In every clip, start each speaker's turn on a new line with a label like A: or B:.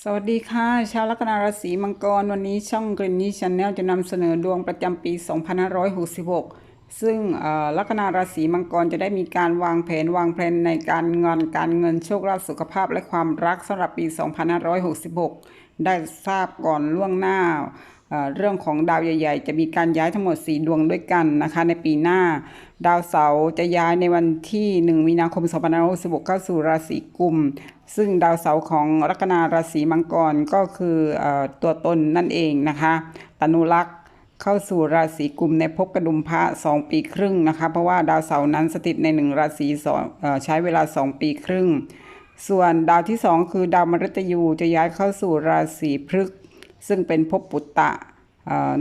A: สวัสดีค่ะ ชาวลัคนาราศีมังกร วันนี้ช่องกรินนี่ชาแนลจะนำเสนอดวงประจำปี 2566 ซึ่งลัคนาราศีมังกรจะได้มีการวางแผนวางแผนในการเงินการเงินโชคลาภสุขภาพและความรักสำหรับปี 2566 ได้ทราบก่อนล่วงหน้า เรื่องของดาวใหญ่ ๆ จะมีการย้ายทั้งหมด 4 ดวงด้วยกันนะคะ ในปีหน้า ดาวเสาร์จะย้ายในวันที่ 1 มีนาคม 2566เข้าสู่ราศีกุม ซึ่งดาวเสาร์ของลัคนาราศีมังกรก็คืออตัวตนนั่นเองนะคะตนุรักษ์เข้าสู่ราศีกุมในภพกระดุมพระสองปีครึ่งนะคะ เพราะว่าดาวเสาร์นั้นสถิตในหนึ่งราศีสองใช้เวลาสองปีครึ่ง ส่วนดาวที่สองคือดาวมฤตยูจะย้ายเข้าสู่ราศีพฤกษ์ซึ่งเป็นภพปุตตะ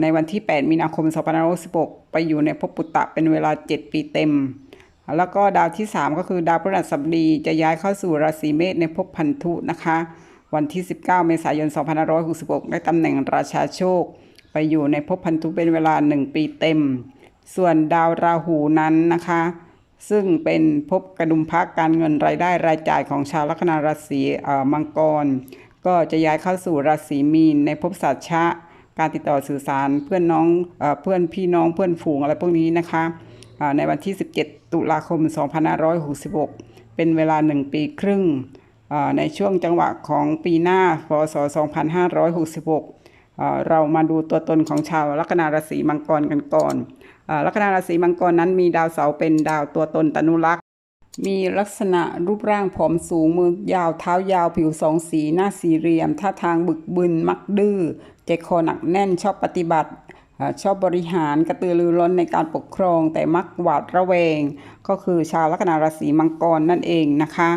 A: ในวันที่ 8 มีนาคม 2566ไปอยู่ในภพปุตตะเป็นเวลา 7 ปีเต็ม แล้วก็ดาวที่ 3 ก็คือดาวพฤหัสบดีจะย้ายเข้าสู่ราศีเมษในภพพันธุนะคะ วันที่ 19 เมษายน 2566 ได้ตำแหน่งราชาโชค ไปอยู่ในภพพันธุเป็นเวลา 1 ปีเต็ม ส่วนดาวราหูนั้นนะคะ ซึ่งเป็นภพกระดุมพักการเงินรายได้รายจ่ายของชาวลัคนาราศีมังกร ก็จะย้ายเข้าสู่ราศีมีนในภพสัตชะ การติดต่อสื่อสารเพื่อนน้องเอเพื่อนพี่น้องเพื่อนฝูงอะไรพวกนี้นะคะในวันที่ 17 ตุลาคม 2566 เป็นเวลา 1 ปีครึ่ง ในช่วงจังหวะของปีหน้าพศ 2566อ่าเรามาดูตัวตนของชาวลัคนาราศีมังกรกันก่อนลัคนาราศีมังกรนั้นมีดาวเสาร์เป็นดาวตัวตนตนุรักษ์มีลักษณะรูปร่างผอมสูงมือยาวเท้ายาวผิวสองสี หน้าสี่เหลี่ยมท่าทางบึกบึนมักดื้อ ใจคอหนักแน่นชอบปฏิบัติ ชอบบริหารกระตือรือร้นในการปกครอง แต่มักหวาดระแวง ก็คือชาวลัคนาราศีมังกรนั่นเองนะคะ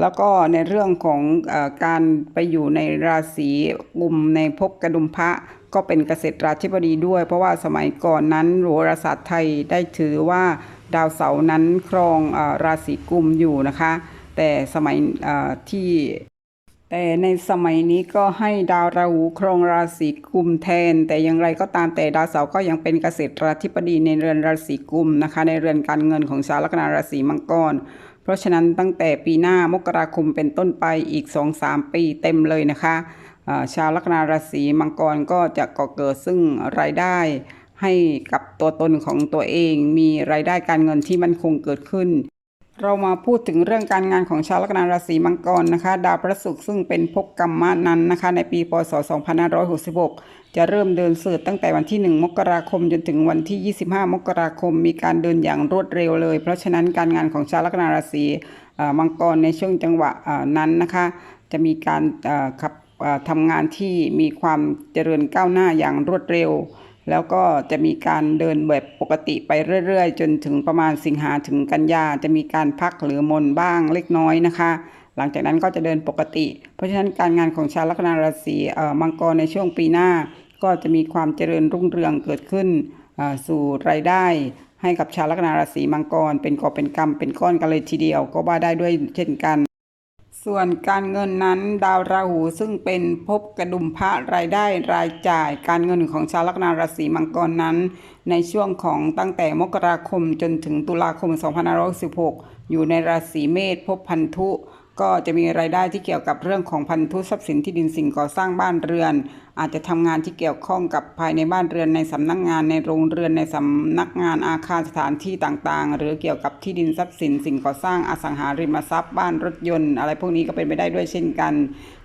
A: แล้วก็ในเรื่องของอการไปอยู่ในราศีกุมในภพกระดุมพระก็เป็นเกษตรราธิบดีด้วย เพราะว่าสมัยก่อนนั้นโหราศาสตร์ไทยได้ถือว่าดาวเสาร์นั้นครองอราศีกุมอยู่นะคะ แต่สมัยที่ แต่ในสมัยนี้ก็ให้ดาวราหูครองราศีกุมแทน แต่อย่างไรก็ตามแต่ดาวเสาร์ก็ยังเป็นเกษตราธิบดีในเรือนราศีกุมนะคะ ในเรือนการเงินของชาวลัคนาราศีมังกร เพราะฉะนั้นตั้งแต่ปีหน้ามกราคมเป็นต้นไปอีก 2-3 ปีเต็มเลยนะคะชาวลัคนาราศีมังกรก็จะก่อเกิดซึ่งรายได้ให้กับตัวตนของตัวเอง มีรายได้การเงินที่มั่นคงเกิดขึ้น เรามาพูดถึงเรื่องการงานของชาวลัคนาราศีมังกรนะคะ ดาวพระศุกร์ซึ่งเป็นภพกรรมนั้นนะคะ ในปีพศ 2566 จะเริ่มเดินเสือตั้งแต่วันที่ 1 มกราคมจนถึงวันที่ 25 มกราคม มีการเดินอย่างรวดเร็วเลย เพราะฉะนั้นการงานของชาวลัคนาราศีมังกรในช่วงจังหวะนั้นนะคะ จะมีการขับทำงานที่มีความเจริญก้าวหน้าอย่างรวดเร็ว แล้วก็จะมีการเดินแบบปกติไปเรื่อยๆ จนถึงประมาณสิงหาถึงกันยาจะมีการพักหรือมนบ้างเล็กน้อยนะคะ หลังจากนั้นก็จะเดินปกติ เพราะฉะนั้นการงานของชาวลัคนาราศีมังกรในช่วงปีหน้า ก็จะมีความเจริญรุ่งเรืองเกิดขึ้นสู่รายได้ให้กับชาวลัคนาราศีมังกร เป็นกอบเป็นกำเป็นก้อนกันเลยทีเดียวก็ว่าได้ด้วยเช่นกัน ส่วนการเงินนั้นดาวราหูซึ่งเป็นภพกระดุมพระรายได้รายจ่ายการเงินของชาวลัคนาราศีมังกรนั้น ในช่วงของตั้งแต่มกราคมจนถึงตุลาคม 2516 อยู่ในราศีเมษภพพันธุ ก็จะมีรายได้ที่เกี่ยวกับเรื่องของพันธุทรัพย์สินที่ดินสิ่งก่อสร้างบ้านเรือน อาจจะทำงานที่เกี่ยวข้องกับภายในบ้านเรือนในสำนักงานในโรงเรือนในสำนักงานอาคารสถานที่ต่างๆ หรือเกี่ยวกับที่ดินทรัพย์สิน สิ่งก่อสร้างอสังหาริมทรัพย์บ้านรถยนต์ อะไรพวกนี้ก็เป็นไปได้ด้วยเช่นกัน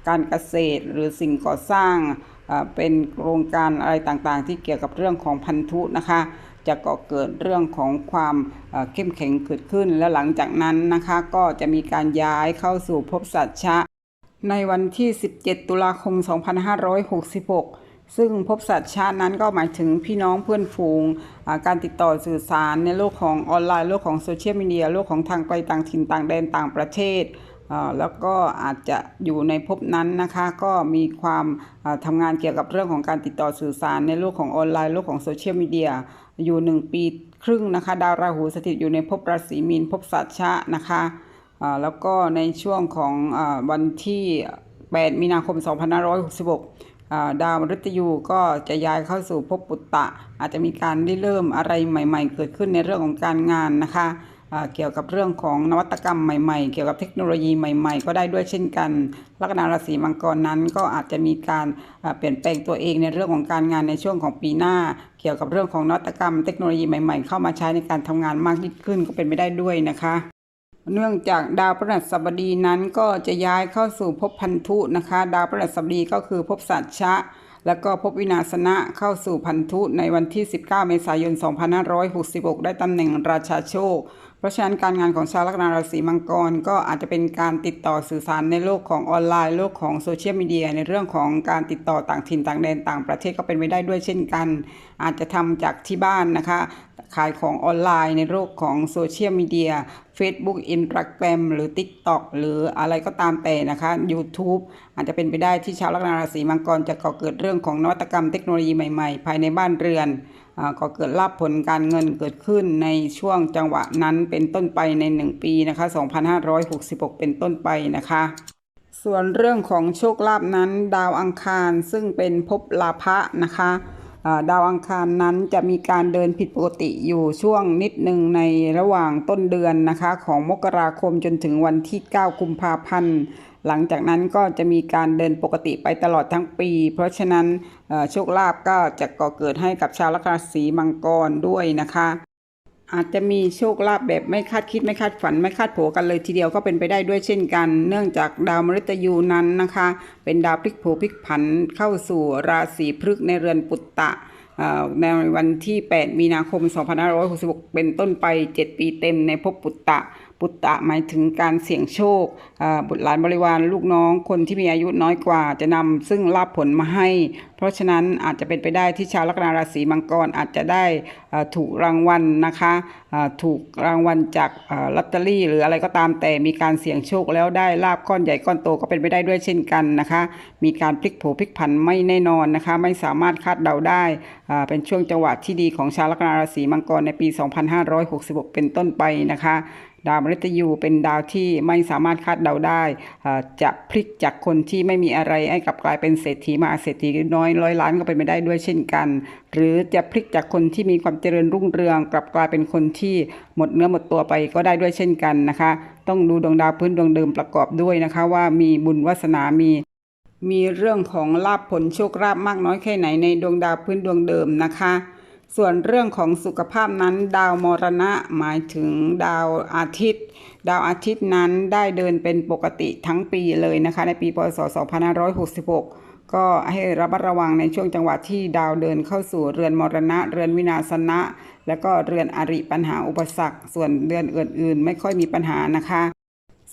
A: การเกษตรหรือสิ่งก่อสร้างเอ่อเป็นโครงการอะไรต่างๆ ที่เกี่ยวกับเรื่องของพันธุนะคะ จะก่อเกิดเรื่องของความเข้มแข็งเกิดขึ้น และหลังจากนั้นนะคะ ก็จะมีการย้ายเข้าสู่ภพสัตชะ ในวันที่ 17 ตุลาคม 2566ซึ่งภพสัตว์ชาตินั้นก็หมายถึงพี่น้องเพื่อนฝูง การติดต่อสื่อสารในโลกของออนไลน์โลกของโซเชียลมีเดียโลกของทางไกลต่างถิ่นต่างแดนต่างประเทศ แล้วก็อาจจะอยู่ในภพนั้นนะคะ ก็มีความอ่าทำงานเกี่ยวกับเรื่องของการติดต่อสื่อสารในโลกของออนไลน์โลกของโซเชียลมีเดีย อยู่หนึ่งปีครึ่งนะคะ ดาวราหูสถิตอยู่ในภพราศีมีนภพสัตชะนะคะแล้วก็ในช่วงของอวันที่ 8 มีนาคม 2566 ดาวมฤตยูก็จะย้ายเข้าสู่ภพปุตตะ อาจจะมีการได้เริ่มอะไรใหม่ ๆ เกิดขึ้นในเรื่องของการงานนะคะ เกี่ยวกับเรื่องของนวัตกรรมใหม่ๆ เกี่ยวกับเทคโนโลยีใหม่ ๆ ก็ได้ด้วยเช่นกัน ลัคนาราศีมังกรนั้นก็อาจจะมีการเปลี่ยนแปลงตัวเองในเรื่องของการงานในช่วงของปีหน้า เกี่ยวกับเรื่องของนวัตกรรมเทคโนโลยีใหม่ ๆ เข้ามาใช้ในการทำงานมากยิ่งขึ้นก็เป็นไปได้ด้วยนะคะเนื่องจากดาวพฤหัสบดีนั้นก็จะย้ายเข้าสู่ภพพันธุนะคะ ดาวพฤหัสบดีก็คือภพสัตชะ แล้วก็ภพวินาศนะเข้าสู่พันธุในวันที่ 19 เมษายน 2566 ได้ตำแหน่งราชาโชค เพราะฉะนั้นการงานของชาวลัคนาราศีมังกรก็อาจจะเป็นการติดต่อสื่อสารในโลกของออนไลน์โลกของโซเชียลมีเดียในเรื่องของการติดต่อต่างถิ่นต่างแดนต่างประเทศก็เป็นไปได้ด้วยเช่นกัน อาจจะทำจากที่บ้านนะคะ ขายของออนไลน์ในโลกของโซเชียลมีเดีย Facebook Instagram หรือ TikTok หรืออะไรก็ตามแต่นะคะ YouTube อาจจะเป็นไปได้ที่ชาวลัคนาราศีมังกรจะก่อเกิดเรื่องของนวัตกรรมเทคโนโลยีใหม่ๆ ภายในบ้านเรือนอ่าก่อเกิดลาภผลการเงินเกิดขึ้นในช่วงจังหวะนั้นเป็นต้นไปใน 1 ปีนะคะ 2566 เป็นต้นไปนะคะส่วนเรื่องของโชคลาภนั้น ดาวอังคารซึ่งเป็นภพลาภะนะคะ ดาวอังคารนั้นจะมีการเดินผิดปกติอยู่ช่วงนิดหนึ่งในระหว่างต้นเดือนนะคะ ของมกราคมจนถึงวันที่ 9 กุมภาพันธ์ หลังจากนั้นก็จะมีการเดินปกติไปตลอดทั้งปี เพราะฉะนั้นโชคลาภก็จะก่อเกิดให้กับชาวลัคนาราศีมังกรด้วยนะคะ อาจจะมีโชคลาภแบบไม่คาดคิดไม่คาดฝันไม่คาดโผกันเลยทีเดียวก็เป็นไปได้ด้วยเช่นกัน เนื่องจากดาวมฤตยูนั้นนะคะ เป็นดาวพลิกโผพลิกผันเข้าสู่ราศีพฤกษ์ในเรือนปุตตะในวันที่ 8 มีนาคม 2566 เป็นต้นไป 7 ปีเต็มในภพปุตตะ ปุตตะหมายถึงการเสี่ยงโชคบุตรหลานบริวารลูกน้องคนที่มีอายุน้อยกว่าจะนำซึ่งลาภผลมาให้ เพราะฉะนั้นอาจจะเป็นไปได้ที่ชาวลัคนาราศีมังกรอาจจะได้ถูกรางวัลนะคะถูกรางวัลจากลอตเตอรี่ หรืออะไรก็ตามแต่มีการเสี่ยงโชคแล้วได้ลาบก้อนใหญ่ก้อนโตก็เป็นไปได้ด้วยเช่นกันนะคะ มีการพลิกโผพลิกผันไม่แน่นอนนะคะ ไม่สามารถคาดเดาได้เป็นช่วงจังหวะที่ดีของชาวลัคนาราศีมังกรในปี 2566 เป็นต้นไปนะคะ ดาวมฤตยูเป็นดาวที่ไม่สามารถคาดเดาได้จะพลิกจากคนที่ไม่มีอะไรให้กลับกลายเป็นเศรษฐีมาเศรษฐีน้อยร้อยล้านก็เป็นไปได้ด้วยเช่นกัน หรือจะพลิกจากคนที่มีความเจริญรุ่งเรือง กลับกลายเป็นคนที่หมดเนื้อหมดตัวไปก็ได้ด้วยเช่นกันนะคะ ต้องดูดวงดาวพื้นดวงเดิมประกอบด้วยนะคะว่ามีบุญวาสนามีมีเรื่องของลาภผลโชคลาภมากน้อยแค่ไหนในดวงดาวพื้นดวงเดิมนะคะ ส่วนเรื่องของสุขภาพนั้น ดาวมรณะหมายถึงดาวอาทิตย์ ดาวอาทิตย์นั้นได้เดินเป็นปกติทั้งปีเลยนะคะ ในปีพศ 2566 ก็ให้ระมัดระวังในช่วงจังหวะที่ดาวเดินเข้าสู่เรือนมรณะ เรือนวินาศนะ แล้วก็เรือนอริปัญหาอุปสรรค ส่วนเรือนอื่นๆ ไม่ค่อยมีปัญหานะคะ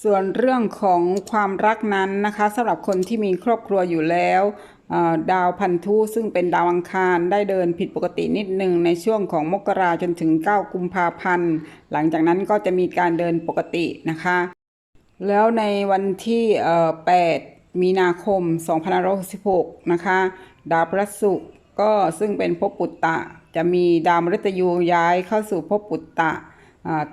A: ส่วนเรื่องของความรักนั้นนะคะสำหรับคนที่มีครอบครัวอยู่แล้ว ดาวพันธุซึ่งเป็นดาวอังคารได้เดินผิดปกตินิดหนึ่งในช่วงของมกราจนถึง 9 กุมภาพันธ์ หลังจากนั้นก็จะมีการเดินปกตินะคะ แล้วในวันที่ 8 มีนาคม 2566 นะคะ ดาวพระศุกร์ก็ซึ่งเป็นภพปุตตะ จะมีดาวมฤตยูย้ายเข้าสู่ภพปุตตะ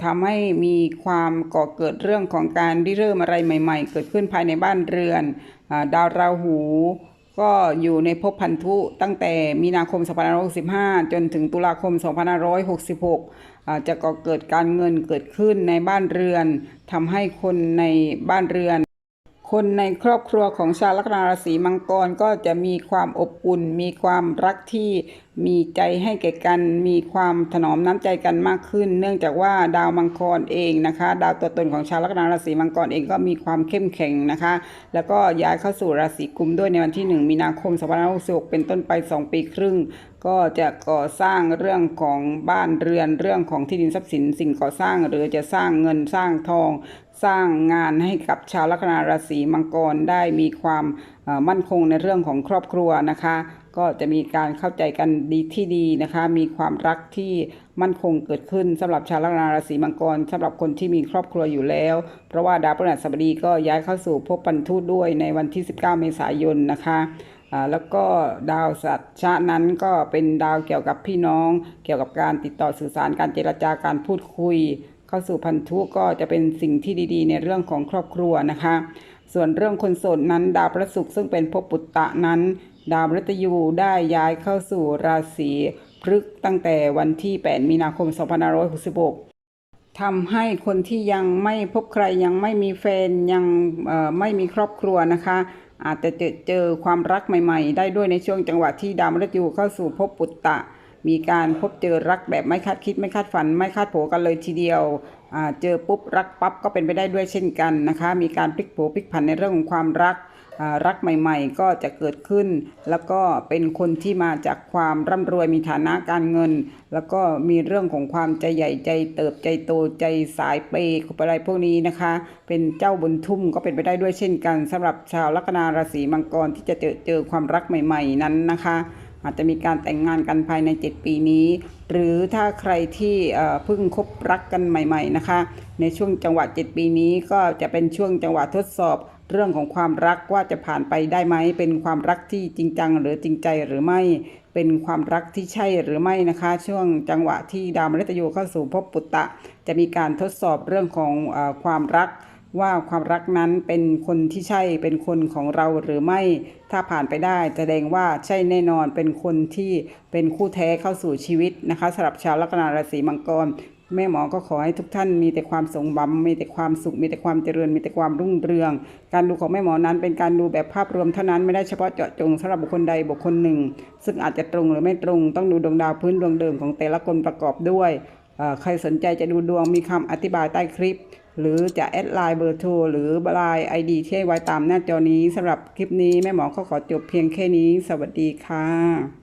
A: ทำให้มีความก่อเกิดเรื่องของการริเริ่มอะไรใหม่ ๆ เกิดขึ้นภายในบ้านเรือนอดาวราหู ก็อยู่ในภพพันธุตั้งแต่มีนาคม 2565 จนถึงตุลาคม 2566 จะก่อเกิดการเงินเกิดขึ้นในบ้านเรือนทำให้คนในบ้านเรือน คนในครอบครัวของชาวลัคนาราศีมังกรก็จะมีความอบอุ่น มีความรักที่มีใจให้แก่กัน มีความถนอมน้ำใจกันมากขึ้น เนื่องจากว่าดาวมังกรเองนะคะ ดาวตัวตนของชาวลัคนาราศีมังกรเองก็มีความเข้มแข็งนะคะ แล้วก็ย้ายเข้าสู่ราศีกุมด้วยในวันที่ 1 มีนาคม2566เป็นต้นไป 2 ปีครึ่ง ก็จะก่อสร้างเรื่องของบ้านเรือนเรื่องของที่ดินทรัพย์สินสิ่งก่อสร้าง หรือจะสร้างเงินสร้างทอง สร้างงานให้กับชาวลัคนาราศีมังกรได้มีความมั่นคงในเรื่องของครอบครัวนะคะ ก็จะมีการเข้าใจกันดีที่ดีนะคะ มีความรักที่มั่นคงเกิดขึ้นสำหรับชาวลัคนาราศีมังกรสำหรับคนที่มีครอบครัวอยู่แล้ว เพราะว่าดาวพฤหัสบดีก็ย้ายเข้าสู่ภพปันทุด้วยในวันที่ 19 เมษายนนะคะแล้วก็ดาวสัตชะนั้นก็เป็นดาวเกี่ยวกับพี่น้อง เกี่ยวกับการติดต่อสื่อสารการเจรจาการพูดคุย เข้าสู่พันธุก็จะเป็นสิ่งที่ดีๆ ในเรื่องของครอบครัวนะคะ ส่วนเรื่องคนโสดนั้นดาวพระศุกร์ซึ่งเป็นภพปุตตะนั้น ดาวมฤตยูได้ย้ายเข้าสู่ราศีพฤกษ์ตั้งแต่วันที่ 8 มีนาคม 2566ทำให้คนที่ยังไม่พบใครยังไม่มีแฟนยังไม่มีครอบครัวนะคะ อาจจะเจอเจอความรักใหม่ ๆ ได้ด้วยในช่วงจังหวะที่ดาวมฤตยูเข้าสู่ภพปุตตะ มีการพบเจอรักแบบไม่คาดคิดไม่คาดฝัน ไม่คาดโผกันเลยทีเดียวเจอปุ๊บรักปั๊บก็เป็นไปได้ด้วยเช่นกันนะคะ มีการพลิกโผพลิกผันในเรื่องของความรักรักใหม่ๆ ก็จะเกิดขึ้น แล้วก็เป็นคนที่มาจากความร่ำรวยมีฐานะการเงิน แล้วก็มีเรื่องของความใจใหญ่ใจเติบใจโตใจสายเปย์อะไรพวกนี้นะคะ เป็นเจ้าบุญทุ่มก็เป็นไปได้ด้วยเช่นกันสำหรับชาวลัคนาราศีมังกรที่จะเจอเจอความรักใหม่ ๆ นั้นนะคะ อาจจะมีการแต่งงานกันภายใน 7 ปีนี้ หรือถ้าใครที่เพิ่งคบรักกันใหม่ ๆนะคะ ในช่วงจังหวะ 7 ปีนี้ก็จะเป็นช่วงจังหวะทดสอบเรื่องของความรักว่าจะผ่านไปได้ไหม เป็นความรักที่จริงจังหรือจริงใจหรือไม่ เป็นความรักที่ใช่หรือไม่นะคะ ช่วงจังหวะที่ดาวมฤตยูเข้าสู่ภพปุตตะ จะมีการทดสอบเรื่องของอความรัก ว่าความรักนั้นเป็นคนที่ใช่เป็นคนของเราหรือไม่ ถ้าผ่านไปได้แสดงว่าใช่แน่นอนเป็นคนที่เป็นคู่แท้เข้าสู่ชีวิตนะคะสำหรับชาวลัคนาราศีมังกรแม่หมอก็ขอให้ทุกท่านมีแต่ความสงบำมีแต่ความสุข มีแต่ความเจริญ มีแต่ความรุ่งเรือง การดูของแม่หมอนั้นเป็นการดูแบบภาพรวมเท่านั้นไม่ได้เฉพาะเจาะจงสำหรับบุคคลใดบุคคลหนึ่ง ซึ่งอาจจะตรงหรือไม่ตรงต้องดูดวงดาวพื้นดวงเดิมของแต่ละคนประกอบด้วย ใครสนใจจะดูดวงมีคำอธิบายใต้คลิป หรือจะแอดไลน์เบอร์โทรหรือไลน์ไอดีที่ไว้ตามหน้าจอนี้สำหรับคลิปนี้แม่หมอก็ขอจบเพียงแค่นี้ สวัสดีค่ะ